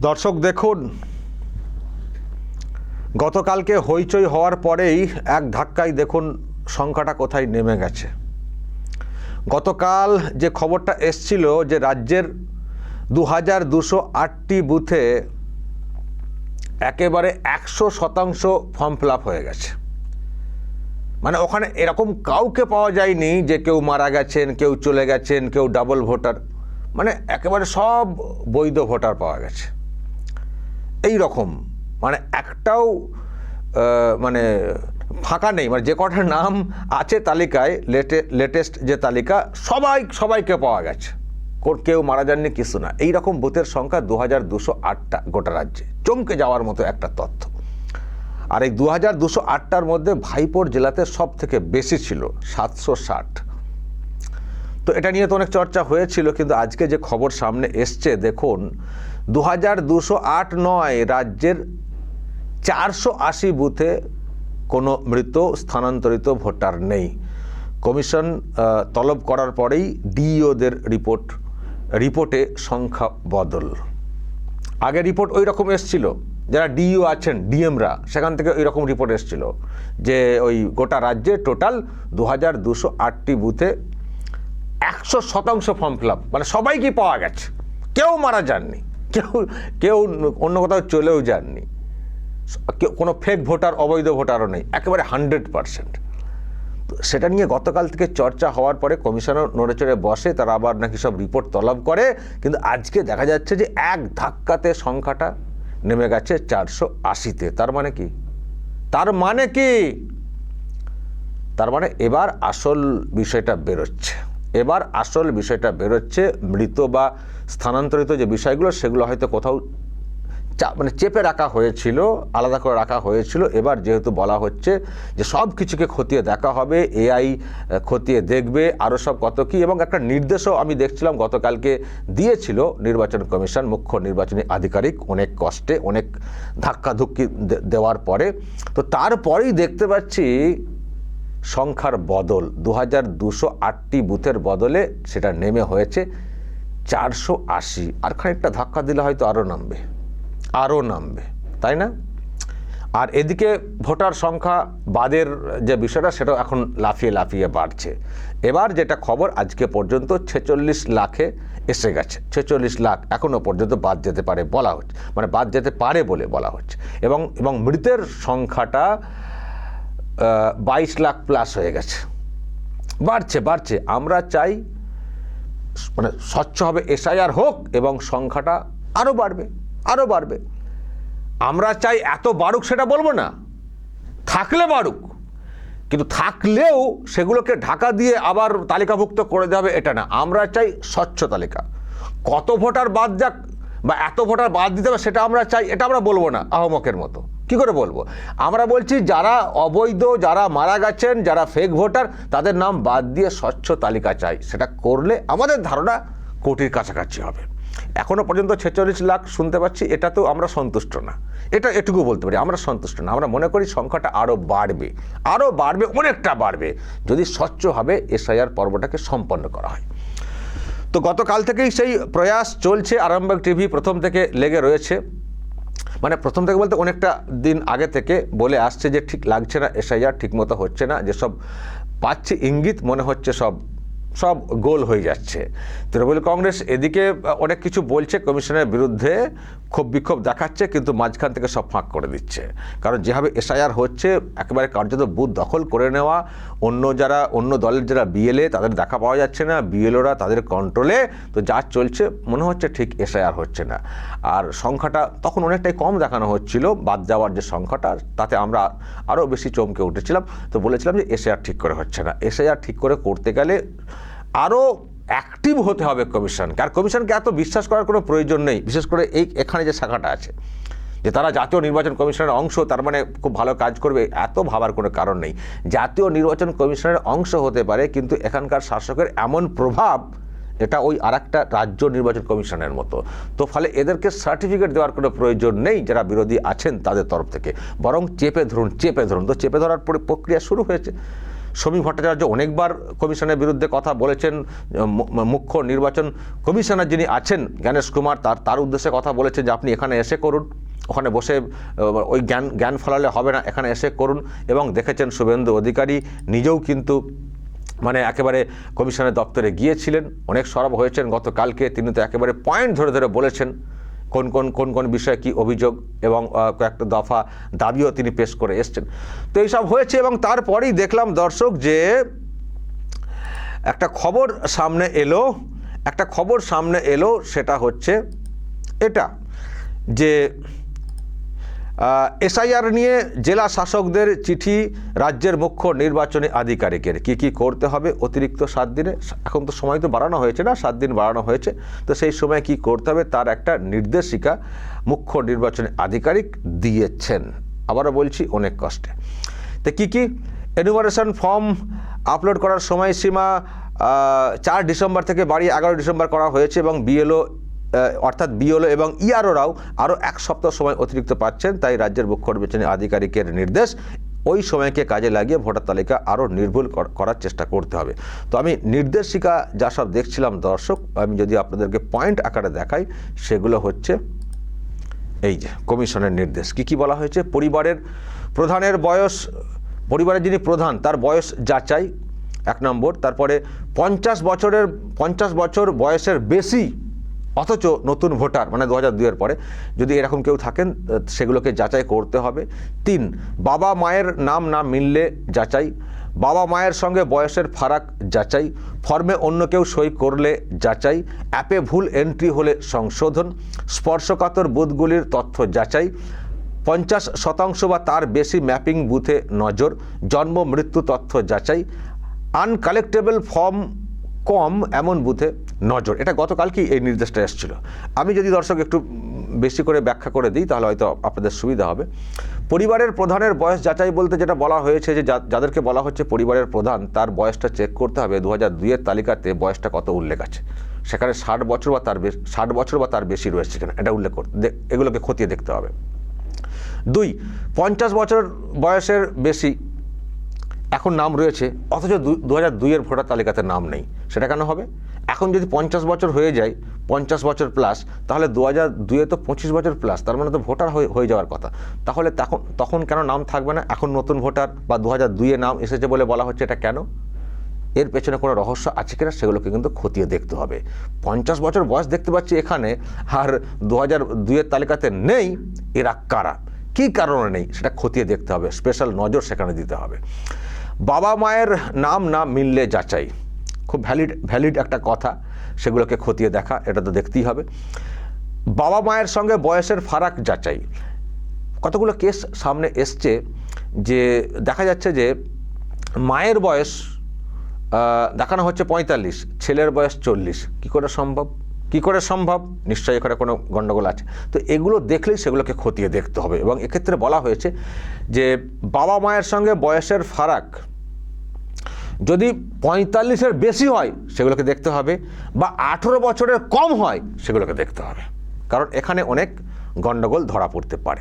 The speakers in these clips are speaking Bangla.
দর্শক, দেখুন। গতকালকে হইচই হওয়ার পরেই এক ধাক্কায় দেখুন সংখ্যাটা কোথায় নেমে গেছে। গতকাল যে খবরটা এসছিল যে রাজ্যের দু হাজার দুশো আটটি বুথে একেবারে একশো শতাংশ ফর্ম ফিল হয়ে গেছে। মানে ওখানে এরকম কাউকে পাওয়া যায়নি যে কেউ মারা গেছেন, কেউ চলে গেছেন, কেউ ডাবল ভোটার মানে একেবারে সব বৈধ ভোটার পাওয়া গেছে। এই রকম মানে একটাও মানে ফাঁকা নেই। মানে যে কটা নাম আছে তালিকায়, লেটে, লেটেস্ট যে তালিকা, সবাই, সবাইকে পাওয়া গেছে। কেউ মারা যাননি, কিছু না। এই রকম বুথের সংখ্যা দু হাজার দুশো আটটা গোটা রাজ্যে। চমকে যাওয়ার মতো একটা তথ্য। আর এই দু হাজার দুশো আটটার মধ্যে ভাইপোর জেলাতে সব থেকে বেশি ছিল, সাতশো ষাট। তো এটা নিয়ে তো অনেক চর্চা হয়েছিল, কিন্তু আজকে যে খবর সামনে এসছে, দেখুন দু হাজার দুশো আট নয় রাজ্যের চারশো আশি বুথে কোনো মৃত স্থানান্তরিত ভোটার নেই। কমিশন তলব করার পরেই ডিইওদের রিপোর্ট, রিপোর্টে সংখ্যা বদল। আগে রিপোর্ট ওই রকম এসছিল, যারা ডিইও আছেন, ডিএমরা, সেখান থেকে ওই রকম রিপোর্ট এসছিল যে ওই গোটা রাজ্যে টোটাল দু হাজার দুশো আটটি বুথে একশো শতাংশ ফর্ম ফিল মানে সবাইকে পাওয়া গেছে, কেউ মারা যাননি। কেউ কেউ অন্য কোথাও চলেও যাননি। কোনো ফেক ভোটার অবৈধ ভোটারও নেই, একেবারে হান্ড্রেড পারসেন্ট সেটা নিয়ে গতকাল থেকে চর্চা হওয়ার পরে কমিশনার নড়ে চড়ে বসে, তারা আবার নাকি সব রিপোর্ট তলব করে, কিন্তু আজকে দেখা যাচ্ছে যে এক ধাক্কাতে সংখ্যাটা নেমে গেছে চারশো আশিতে। তার মানে কি? তার মানে কি? তার মানে এবার আসল বিষয়টা বেরোচ্ছে। এবার আসল বিষয়টা বেরোচ্ছে মৃত বা স্থানান্তরিত যে বিষয়গুলো, সেগুলো হয়তো কোথাও মানে চেপে রাখা হয়েছিল, আলাদা করে রাখা হয়েছিল। এবার যেহেতু বলা হচ্ছে যে সব কিছুকে খতিয়ে দেখা হবে, এআই খতিয়ে দেখবে আরও সব কত কী, এবং একটা নির্দেশও আমি দেখছিলাম, গতকালকে দিয়েছিল নির্বাচন কমিশন, মুখ্য নির্বাচনী আধিকারিক, অনেক কষ্টে, অনেক ধাক্কাধুক্কি দেওয়ার পরে। তো তারপরেই দেখতে পাচ্ছি সংখ্যার বদল দু হাজার দুশো আটটি বুথের বদলে সেটা নেমে হয়েছে। চারশো আশি। আর খানিকটা ধাক্কা দিলে হয়তো আরও নামবে। আরও নামবে। তাই না? আর এদিকে ভোটার সংখ্যা বাদের যে বিষয়টা সেটা এখন লাফিয়ে লাফিয়ে বাড়ছে। এবার যেটা খবর, আজকে পর্যন্ত ছেচল্লিশ লাখে এসে গেছে। ছেচল্লিশ লাখ এখনও পর্যন্ত বাদ যেতে পারে বলা হচ্ছে। মানে বাদ যেতে পারে বলে বলা হচ্ছে। এবং এবং মৃতের সংখ্যাটা বাইশ লাখ প্লাস হয়ে গেছে। বাড়ছে বাড়ছে। আমরা চাই মানে স্বচ্ছ হবে এসআইআর হোক এবং সংখ্যাটা আরও বাড়বে আরও বাড়বে। আমরা চাই এত বাড়ুক সেটা বলব না। থাকলে বাড়ুক, কিন্তু থাকলেও সেগুলোকে ঢাকা দিয়ে আবার তালিকাভুক্ত করে হবে এটা না। আমরা চাই স্বচ্ছ তালিকা। কত ভোটার বাদ যাক বা এত ভোটার বাদ দিতে হবে সেটা আমরা চাই, এটা আমরা বলব না আহমকের মতো। কি করে বলব? আমরা বলছি যারা অবৈধ, যারা মারা গেছেন, যারা ফেক ভোটার তাদের নাম বাদ দিয়ে স্বচ্ছ তালিকা চাই। সেটা করলে আমাদের ধারণা কোটির কাছাকাছি হবে। এখনও পর্যন্ত ছেচল্লিশ লাখ শুনতে পাচ্ছি এটা তো আমরা সন্তুষ্ট না। এটা এটুকু বলতে পারি, আমরা সন্তুষ্ট না। আমরা মনে করি সংখ্যাটা আরও বাড়বে। আরও বাড়বে, অনেকটা বাড়বে। যদি স্বচ্ছভাবে এসআইআর পর্বটাকে সম্পন্ন করা হয়। তো গতকাল থেকেই সেই প্রয়াস চলছে। আরামবাগ টিভি প্রথম থেকে লেগে রয়েছে। মানে প্রথম থেকে বলতে অনেকটা দিন আগে থেকে বলে আসছে যে ঠিক লাগছে না, এসআইআর ঠিকমতো হচ্ছে না, যেসব পাচ্ছি ইঙ্গিত মনে হচ্ছে সব সব গোল হয়ে যাচ্ছে। তৃণমূল কংগ্রেস এদিকে অনেক কিছু বলছে, কমিশনের বিরুদ্ধে ক্ষোভ বিক্ষোভ দেখাচ্ছে, কিন্তু মাঝখান থেকে সব ফাঁক করে দিচ্ছে। কারণ যেভাবে এসআইআর হচ্ছে, একেবারে কার্যত বুথ দখল করে নেওয়া, অন্য যারা, অন্য দলের যারা বিএলএ তাদের দেখা পাওয়া যাচ্ছে না বিএলওরা তাদের কন্ট্রোলে তো যা চলছে, মনে হচ্ছে ঠিক এসআইআর হচ্ছে না। আর সংখ্যাটা তখন অনেকটাই কম দেখানো হচ্ছিল, বাদ যাওয়ার যে সংখ্যাটা, তাতে আমরা আরও বেশি চমকে উঠেছিলাম। তো বলেছিলাম যে, এসআইআর ঠিক করে হচ্ছে না। এসআইআর ঠিক করে করতে গেলে আরও অ্যাক্টিভ হতে হবে কমিশনকে আর কমিশনকে এত বিশ্বাস করার কোনো প্রয়োজন নেই। বিশেষ করে এই এখানে যে শাখাটা আছে, যে তারা জাতীয় নির্বাচন কমিশনের অংশ, তার মানে খুব ভালো কাজ করবে, এত ভাবার কোনো কারণ নেই। জাতীয় নির্বাচন কমিশনের অংশ হতে পারে, কিন্তু এখানকার শাসকের এমন প্রভাব, এটা ওই আর রাজ্য নির্বাচন কমিশনের মতো। তো ফলে এদেরকে সার্টিফিকেট দেওয়ার কোনো প্রয়োজন নেই, যারা বিরোধী আছেন তাদের তরফ থেকে। বরং চেপে ধরুন চেপে ধরুন। তো চেপে ধরার পরে, প্রক্রিয়া শুরু হয়েছে। সমী ভট্টাচার্য অনেকবার কমিশনের বিরুদ্ধে কথা বলেছেন মুখ্য নির্বাচন কমিশনার যিনি আছেন, জ্ঞানেশ কুমার, তার তার উদ্দেশ্যে কথা বলেছেন যে আপনি এখানে এসে করুন। ওখানে বসে ওই জ্ঞান জ্ঞান ফলালে হবে না, এখানে এসে করুন। এবং দেখেছেন শুভেন্দু অধিকারী নিজেও কিন্তু মানে একেবারে কমিশনের দপ্তরে গিয়েছিলেন। অনেক সরব হয়েছেন। গতকালকে তিনি তো একেবারে পয়েন্ট ধরে ধরে বলেছেন। কোন কোন কোন কোন বিষয়ে কী অভিযোগ এবং কয়েকটা দফা দাবিও তিনি পেশ করে এসছেন। তো এইসব হয়েছে এবং তারপরেই দেখলাম দর্শক যে একটা খবর সামনে এলো, একটা খবর সামনে এলো, সেটা হচ্ছে এটা যে এসআইআর নিয়ে জেলা শাসকদের চিঠি রাজ্যের মুখ্য নির্বাচনী আধিকারিকের। কি কি করতে হবে? অতিরিক্ত সাত দিনে? এখন তো সময় তো বাড়ানো হয়েছে না, সাত দিন বাড়ানো হয়েছে। তো সেই সময় কি করতে হবে তার একটা নির্দেশিকা মুখ্য নির্বাচনী আধিকারিক দিয়েছেন। আবারও বলছি, অনেক কষ্টে। তো কী কী? এনুমারেশন ফর্ম আপলোড করার সময়সীমা চার ডিসেম্বর থেকে বাড়িয়ে এগারো ডিসেম্বর করা হয়েছে এবং বিএলও অর্থাৎ বিএলও এবং ইআরওরাও আরও এক সপ্তাহ সময় অতিরিক্ত পাচ্ছেন, তাই রাজ্যের মুখ্য নির্বাচনী আধিকারিকের নির্দেশ, ওই সময়কে কাজে লাগিয়ে ভোটার তালিকা আরও নির্ভুল করার চেষ্টা করতে হবে। তো আমি নির্দেশিকা যা সব দেখছিলাম দর্শক, আমি যদি আপনাদেরকে পয়েন্ট আকারে দেখাই, সেগুলো হচ্ছে এই যে কমিশনের নির্দেশ। কি কি বলা হয়েছে? পরিবারের প্রধানের বয়স, পরিবারের যিনি প্রধান, তার বয়স যাচাই, এক নম্বর। তারপরে পঞ্চাশ বছরের, পঞ্চাশ বছর বয়সের বেশি অথচ নতুন ভোটার মানে দু হাজার দুইয়ের পরে, যদি এরকম কেউ থাকেন সেগুলোকে যাচাই করতে হবে। তিন, বাবা মায়ের নাম না মিললে যাচাই। বাবা মায়ের সঙ্গে বয়সের ফারাক যাচাই। ফর্মে অন্য কেউ সই করলে যাচাই। অ্যাপে ভুল এন্ট্রি হলে সংশোধন। স্পর্শকাতর বুথগুলির তথ্য যাচাই। পঞ্চাশ শতাংশ বা তার বেশি ম্যাপিং বুথে নজর। জন্ম, মৃত্যু তথ্য যাচাই। আনকালেক্টেবল ফর্ম কম এমন বুথে নজর। এটা গতকালকেই এই নির্দেশটা এসেছিল। আমি যদি দর্শক একটু বেশি করে ব্যাখ্যা করে দিই, তাহলে হয়তো আপনাদের সুবিধা হবে। পরিবারের প্রধানের বয়স যাচাই বলতে যেটা বলা হয়েছে যে যাদেরকে বলা হচ্ছে পরিবারের প্রধান, তার বয়সটা চেক করতে হবে। দু হাজার দুইয়ের তালিকাতে বয়সটা কত উল্লেখ আছে? সেখানে ষাট বছর বা তার বেশ ষাট বছর বা তার বেশি রয়েছে কিনা, এটা উল্লেখ করতে এগুলোকে খতিয়ে দেখতে হবে। দুই, পঞ্চাশ বছর বয়সের বেশি এখন নাম রয়েছে, অথচ দু হাজার দুইয়ের ভোটার তালিকাতে নাম নেই। সেটা কেন হবে? এখন যদি পঞ্চাশ বছর হয়ে যায়, পঞ্চাশ বছর প্লাস তাহলে দু হাজার দুইয়ে তো পঁচিশ বছর প্লাস তার মানে তো ভোটার হয়ে হয়ে যাওয়ার কথা। তাহলে তখন তখন কেন নাম থাকবে না? এখন নতুন ভোটার বা দু হাজার দুইয়ে নাম এসেছে বলে বলা হচ্ছে, এটা কেন? এর পেছনে কোনো রহস্য আছে কিনা সেগুলোকে কিন্তু খতিয়ে দেখতে হবে। পঞ্চাশ বছর বয়স দেখতে পাচ্ছি এখানে, আর দু হাজার দুইয়ের তালিকাতে নেই, এরা কারা? কী কারণে নেই? সেটা খতিয়ে দেখতে হবে স্পেশাল নজর সেখানে দিতে হবে। বাবা মায়ের নাম না মিললে যাচাই। খুব ভ্যালিড ভ্যালিড একটা কথা, সেগুলোকে খতিয়ে দেখা, এটা তো দেখতেই হবে। বাবা মায়ের সঙ্গে বয়সের ফারাক যাচাই। কতগুলো কেস সামনে এসছে যে দেখা যাচ্ছে যে মায়ের বয়স দেখানো হচ্ছে পঁয়তাল্লিশ, ছেলের বয়স চল্লিশ। কী করে সম্ভব? কী করে সম্ভব? নিশ্চয়ই এখানে কোনো গণ্ডগোল আছে। তো এগুলো দেখলেই সেগুলোকে খতিয়ে দেখতে হবে এবং এক্ষেত্রে বলা হয়েছে যে বাবা মায়ের সঙ্গে বয়সের ফারাক যদি পঁয়তাল্লিশের বেশি হয়, সেগুলোকে দেখতে হবে, বা আঠেরো বছরের কম হয়, সেগুলোকে দেখতে হবে। কারণ এখানে অনেক গণ্ডগোল ধরা পড়তে পারে।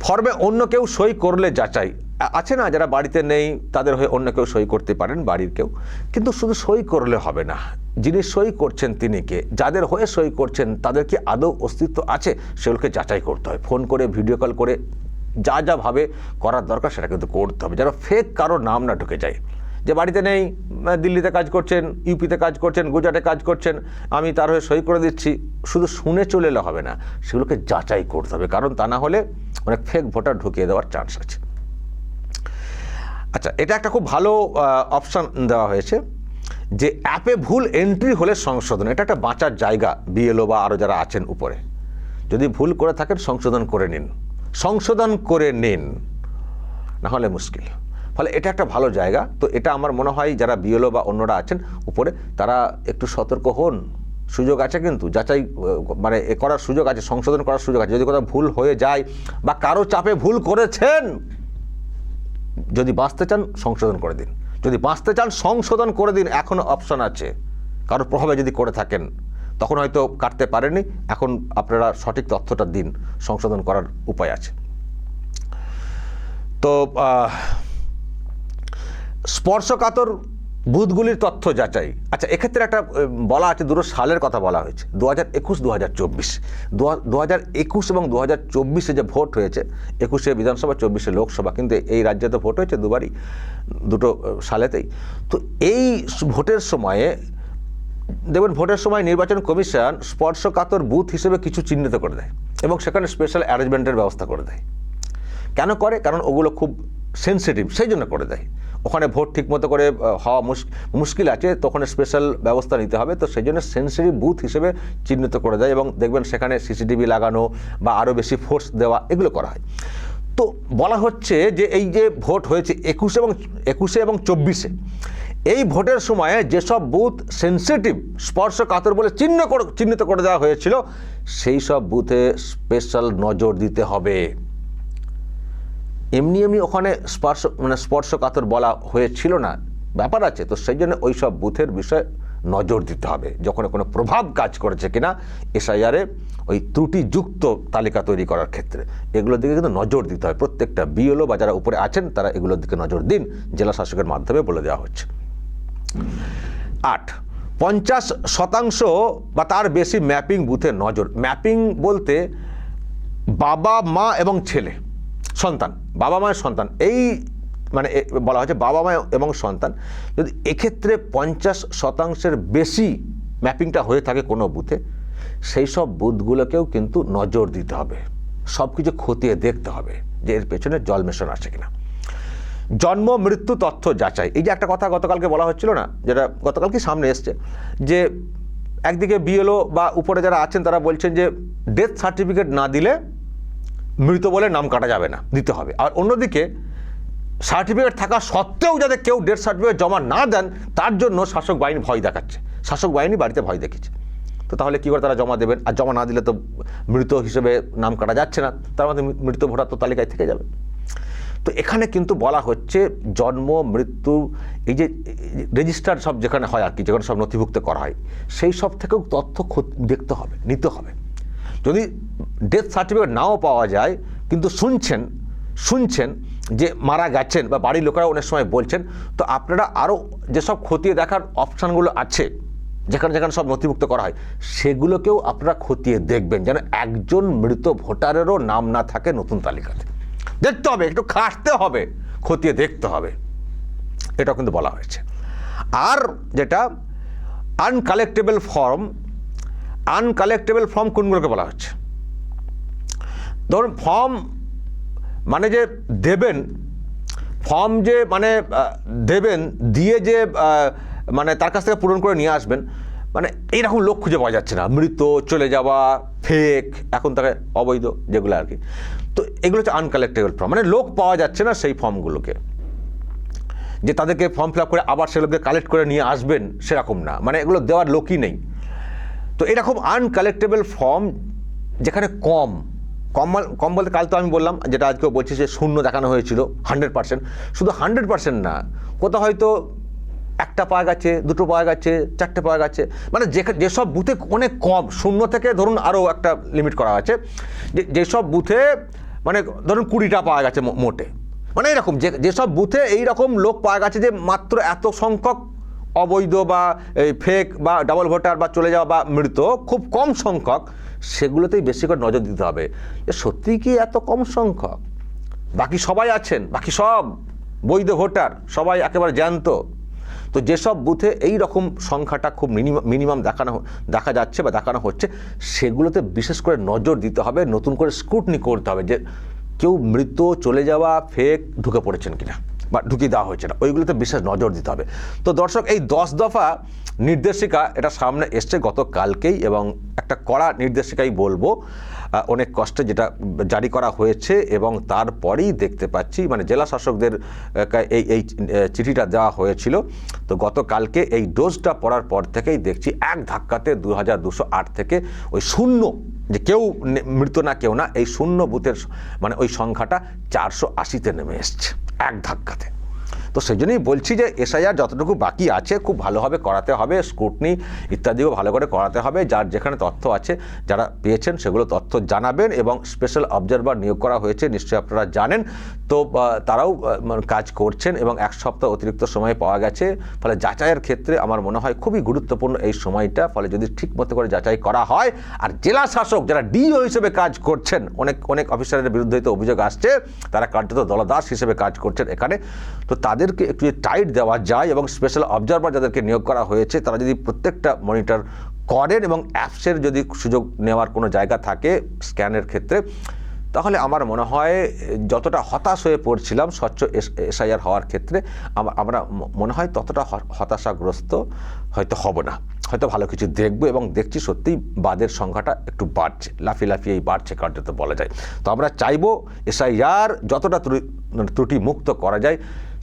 ফর্মে অন্য কেউ সই করলে যাচাই আছে না? যারা বাড়িতে নেই, তাদের হয়ে অন্য কেউ সই করতে পারেন, বাড়ির কেউ। কিন্তু শুধু সই করলে হবে না। যিনি সই করছেন তিনি কে? যাদের হয়ে সই করছেন, তাদের কি আদৌ অস্তিত্ব আছে? সেগুলোকে যাচাই করতে হয়। ফোন করে, ভিডিও কল করে, যা যা ভাবে করার দরকার, সেটা কিন্তু করতে হবে। যেন ফেক কারও নাম না ঢুকে যায়। যে বাড়িতে নেই দিল্লিতে কাজ করছেন, ইউপিতে কাজ করছেন, গুজরাটে কাজ করছেন, আমি তার হয়ে সই করে দিচ্ছি। শুধু শুনে চলে এলে হবে না, সেগুলোকে যাচাই করতে হবে। কারণ তা না হলে অনেক ফেক ভোটার ঢুকিয়ে দেওয়ার চান্স আছে। আচ্ছা এটা একটা খুব ভালো অপশান দেওয়া হয়েছে যে অ্যাপে ভুল এন্ট্রি হলে সংশোধন। এটা একটা বাঁচার জায়গা বিএলও বা আরও যারা আছেন উপরে। যদি ভুল করে থাকেন, সংশোধন করে নিন। সংশোধন করে নিন, না হলে মুশকিল। ফলে এটা একটা ভালো জায়গা। তো এটা আমার মনে হয় যারা বিএলও বা অন্যরা আছেন উপরে, তারা একটু সতর্ক হন। সুযোগ আছে কিন্তু, যাচাই মানে এ করার সুযোগ আছে, সংশোধন করার সুযোগ আছে। যদি কোথাও ভুল হয়ে যায় বা কারও চাপে ভুল করেছেন, যদি বাঁচতে চান, সংশোধন করে দিন। যদি বাঁচতে চান, সংশোধন করে দিন। এখনও অপশন আছে। কারোর প্রভাবে যদি করে থাকেন, তখন হয়তো কাটতে পারেনি এখন আপনারা সঠিক তথ্যটা দিন। সংশোধন করার উপায় আছে। তো স্পর্শকাতর বুথগুলির তথ্য যাচাই। আচ্ছা এক্ষেত্রে একটা বলা আছে, দুটো সালের কথা বলা হয়েছে দু হাজার একুশ দু হাজার চব্বিশ। দু হাজার একুশ এবং দু হাজার চব্বিশে যে ভোট হয়েছে, একুশে বিধানসভা, চব্বিশে লোকসভা, কিন্তু এই রাজ্যে তো ভোট হয়েছে দুবারই, দুটো সালেতেই। তো এই ভোটের সময়ে দেখবেন ভোটের সময় নির্বাচন কমিশন স্পর্শকাতর বুথ হিসেবে কিছু চিহ্নিত করে দেয় এবং সেখানে স্পেশাল অ্যারেঞ্জমেন্টের ব্যবস্থা করে দেয়। কেন করে? কারণ ওগুলো খুব সেন্সিটিভ সেই জন্য করে দেয়। ওখানে ভোট ঠিকমতো করে হওয়া মুশ- মুশকিল আছে তো ওখানে স্পেশাল ব্যবস্থা নিতে হবে। তো সেই জন্য সেন্সিটিভ বুথ হিসেবে চিহ্নিত করে দেয় এবং দেখবেন সেখানে সিসিটিভি লাগানো বা আরও বেশি ফোর্স দেওয়া, এগুলো করা হয়। তো বলা হচ্ছে যে এই যে ভোট হয়েছে একুশে এবং একুশে এবং চব্বিশে, এই ভোটের সময়ে যেসব বুথ সেন্সিটিভ স্পর্শকাতর বলে চিহ্ন চিহ্নিত করে দেওয়া হয়েছিল, সেই সব বুথে স্পেশাল নজর দিতে হবে। এমনি এমনি ওখানে স্পর্শ মানে স্পর্শকাতর বলা হয়েছিল না। ব্যাপার আছে, তো সেই জন্য ওই সব বুথের বিষয়ে নজর দিতে হবে, যখন কোনো প্রভাব কাজ করেছে কিনা এসআইআরে ওই ত্রুটিযুক্ত তালিকা তৈরি করার ক্ষেত্রে। এগুলোর দিকে কিন্তু নজর দিতে হয়, প্রত্যেকটা বিএলও বা যারা উপরে আছেন, তারা এগুলোর দিকে নজর দিন, জেলা শাসকের মাধ্যমে বলে দেওয়া হচ্ছে। আট, পঞ্চাশ শতাংশ বা তার বেশি ম্যাপিং বুথে নজর, ম্যাপিং বলতে বাবা, মা এবং ছেলে, সন্তান। বাবা মায়ের সন্তান, এই মানে বলা হচ্ছে বাবা মা এবং সন্তান। যদি এক্ষেত্রে পঞ্চাশ শতাংশের বেশি ম্যাপিংটা হয়ে থাকে কোনো বুথে, সেই সব বুথগুলোকেও কিন্তু নজর দিতে হবে। সব কিছু খতিয়ে দেখতে হবে যে এর পেছনে জল মেশানো আছে কিনা। জন্ম, মৃত্যু, তথ্য যাচাই। এই যে একটা কথা গতকালকে বলা হচ্ছিল না, যেটা গতকালকে সামনে এসছে, যে একদিকে বিএলও বা উপরে যারা আছেন তারা বলছেন যে ডেথ সার্টিফিকেট না দিলে মৃত বলে নাম কাটা যাবে না, দিতে হবে। আর অন্যদিকে সার্টিফিকেট থাকা সত্ত্বেও যাতে কেউ ডেথ সার্টিফিকেট জমা না দেন, তার জন্য শাসক বাহিনী ভয় দেখাচ্ছে। শাসক বাহিনী বাড়িতে ভয় দেখিয়েছে। তো তাহলে কী করে তারা জমা দেবেন? আর জমা না দিলে তো মৃত হিসেবে নাম কাটা যাচ্ছে না। তার মধ্যে মৃত ভোটার তো তালিকায় থেকে যাবে। তো এখানে কিন্তু বলা হচ্ছে জন্ম, মৃত্যু, এই যে রেজিস্টার সব যেখানে হয় আর কি, যেখানে সব নথিভুক্ত করা হয়, সেই সব থেকেও তথ্য দেখতে হবে, নিতে হবে। যদি ডেথ সার্টিফিকেট নাও পাওয়া যায়, কিন্তু শুনছেন শুনছেন যে মারা গেছেন বা বাড়ির লোকেরা অনেক সময় বলছেন, তো আপনারা আরও যেসব খতিয়ে দেখার অপশানগুলো আছে, যেখানে যেখানে সব নথিভুক্ত করা হয়, সেগুলোকেও আপনারা খতিয়ে দেখবেন যেন একজন মৃত ভোটারেরও নাম না থাকে নতুন তালিকাতে। দেখতে হবে, একটু খাটতে হবে, খতিয়ে দেখতে হবে। এটা কিন্তু বলা হয়েছে। আর যেটা আনকালেক্টেবল ফর্ম আনকালেক্টেবল ফর্ম কোনগুলোকে বলা হচ্ছে? ধরুন ফর্ম মানে যে দেবেন ফর্ম যে মানে দেবেন, দিয়ে যে মানে তার কাছ থেকে পূরণ করে নিয়ে আসবেন মানে এইরকম লোক খুঁজে পাওয়া যাচ্ছে না। মৃত, চলে যাওয়া ফেক এখন তাকে অবৈধ যেগুলো আর কি। তো এগুলো হচ্ছে আনকালেক্টেবল ফর্ম মানে লোক পাওয়া যাচ্ছে না সেই ফর্মগুলোকে যে তাদেরকে ফর্ম ফিল করে আবার সেগুলোকে কালেক্ট করে নিয়ে আসবেন, সেরকম না। মানে এগুলো দেওয়ার লোকই নেই। তো এরকম আনকালেক্টেবল ফর্ম যেখানে কম কম কম বলতে কাল তো আমি বললাম, যেটা আজকেও বলছি যে শূন্য দেখানো হয়েছিল হান্ড্রেড পার্সেন্ট শুধু হান্ড্রেড পার্সেন্ট না, কোথাও হয়তো একটা পাওয়া গেছে, দুটো পাওয়া গেছে, চারটে পাওয়া গেছে মানে যে যেসব বুথে অনেক কম, শূন্য থেকে ধরুন আরও একটা লিমিট করা আছে, যে, যেসব বুথে মানে ধরুন কুড়িটা পাওয়া গেছে মোটে। মানে এরকম, যে, যেসব বুথে এই রকম লোক পাওয়া গেছে যে মাত্র এত সংখ্যক অবৈধ বা, এই ফেক বা ডাবল ভোটার বা চলে যাওয়া বা মৃত, খুব কম সংখ্যক, সেগুলোতেই বেশি করে নজর দিতে হবে। যে সত্যিই কি এত কম সংখ্যক? বাকি সবাই আছেন, বাকি সব বৈধ ভোটার, সবাই একেবারে জ্যান্ত। তো যেসব বুথে এই রকম সংখ্যাটা খুব মিনিমাম মিনিমাম দেখানো, দেখা যাচ্ছে বা দেখানো হচ্ছে, সেগুলোতে বিশেষ করে নজর দিতে হবে, নতুন করে স্ক্রুটনি করতে হবে যে কেউ মৃত, চলে যাওয়া ফেক ঢুকে পড়েছেন কিনা। বা ঢুকিয়ে দেওয়া হয়েছে না। ওইগুলোতে বিশেষ নজর দিতে হবে। তো দর্শক, এই দশ দফা নির্দেশিকা এটা সামনে এসছে গতকালকেই এবং একটা কড়া নির্দেশিকাই বলব। অনেক কষ্টে যেটা জারি করা হয়েছে এবং তারপরেই দেখতে পাচ্ছি মানে জেলা শাসকদের এই এই চিঠিটা দেওয়া হয়েছিল। তো গতকালকে এই ডোজটা পড়ার পর থেকেই দেখছি এক ধাক্কাতে দু হাজার দুশো আট থেকে ওই শূন্য, যে কেউ মৃত না কেউ না, এই শূন্য বুথের মানে ওই সংখ্যাটা চারশো আশিতে নেমে এসছে। এক ধাক্কাতে। তো সেই জন্যই বলছি যে এসআইআর যতটুকু বাকি আছে, খুব ভালোভাবে করাতে হবে স্কুটনি ইত্যাদিও ভালো করে করাতে হবে, যার যেখানে তথ্য আছে, যারা পেয়েছেন সেগুলো তথ্য জানাবেন এবং স্পেশাল অবজারভার নিয়োগ করা হয়েছে, নিশ্চয়ই আপনারা জানেন। তো তারাও মানে কাজ করছেন এবং এক সপ্তাহ অতিরিক্ত সময় পাওয়া গেছে। ফলে যাচাইয়ের ক্ষেত্রে আমার মনে হয় খুবই গুরুত্বপূর্ণ এই সময়টা। ফলে যদি ঠিক মতো করে যাচাই করা হয়, আর জেলা শাসক যারা ডিও হিসেবে কাজ করছেন, অনেক অনেক অফিসারের বিরুদ্ধে তো অভিযোগ আসছে, তারা কার্যত দলদাস হিসেবে কাজ করছেন এখানে। তো তাদেরকে একটু টাইট দেওয়া যায় এবং স্পেশাল অবজারভার যাদেরকে নিয়োগ করা হয়েছে, তারা যদি প্রত্যেকটা মনিটর করেন এবং অ্যাপসের যদি সুযোগ নেওয়ার কোনো জায়গা থাকে স্ক্যানের ক্ষেত্রে তাহলে আমার মনে হয়, যতটা হতাশ হয়ে পড়ছিলাম স্বচ্ছ এসআইআর হওয়ার ক্ষেত্রে আমরা মনে হয় ততটা হতাশাগ্রস্ত হয়তো হব না। হয়তো ভালো কিছু দেখব এবং দেখছি সত্যিই বাদের সংখ্যাটা একটু বাড়ছে লাফিয়ে লাফিয়েই বাড়ছে কার্যত বলা যায়। তো আমরা চাইব এসআইআর যতটা ত্রু- মানে ত্রুটি মুক্ত করা যায়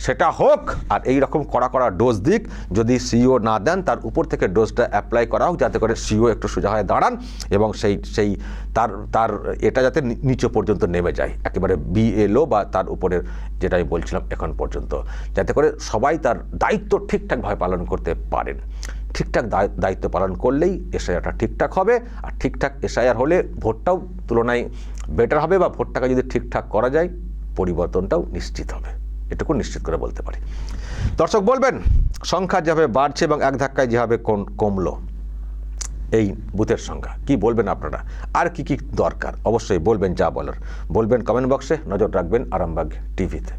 সেটা হোক, আর এই রকম কড়া কড়া ডোজ দিক। যদি সিইও না দেন, তার উপর থেকে ডোজটা অ্যাপ্লাই করা হোক যাতে করে সিইও একটু সোজা হয়ে দাঁড়ান এবং সেই সেই তার তার এটা যাতে নিচে পর্যন্ত নেমে যায়। একেবারে বিএলও বা তার উপরের যেটা আমি বলছিলাম এখন পর্যন্ত। যাতে করে সবাই তার দায়িত্ব ঠিকঠাকভাবে পালন করতে পারেন। ঠিকঠাক দায়িত্ব পালন করলেই এসআইআরটা ঠিকঠাক হবে, আর ঠিকঠাক এসআইআর হলে ভোটটাও তুলনায় বেটার হবে বা ভোটটাকে যদি ঠিকঠাক করা যায়, পরিবর্তনটাও নিশ্চিত হবে। এটুকু নিশ্চিত করে বলতে পারি। দর্শক বলবেন, সংখ্যা যেভাবে বাড়ছে এবং এক ধাক্কায় যেভাবে কমলো, এই বুথের সংখ্যা। কি বলবেন আপনারা? আর কি কি দরকার? অবশ্যই বলবেন যা বলার। বলবেন কমেন্ট বক্সে নজর রাখবেন আরামবাগ টিভিতে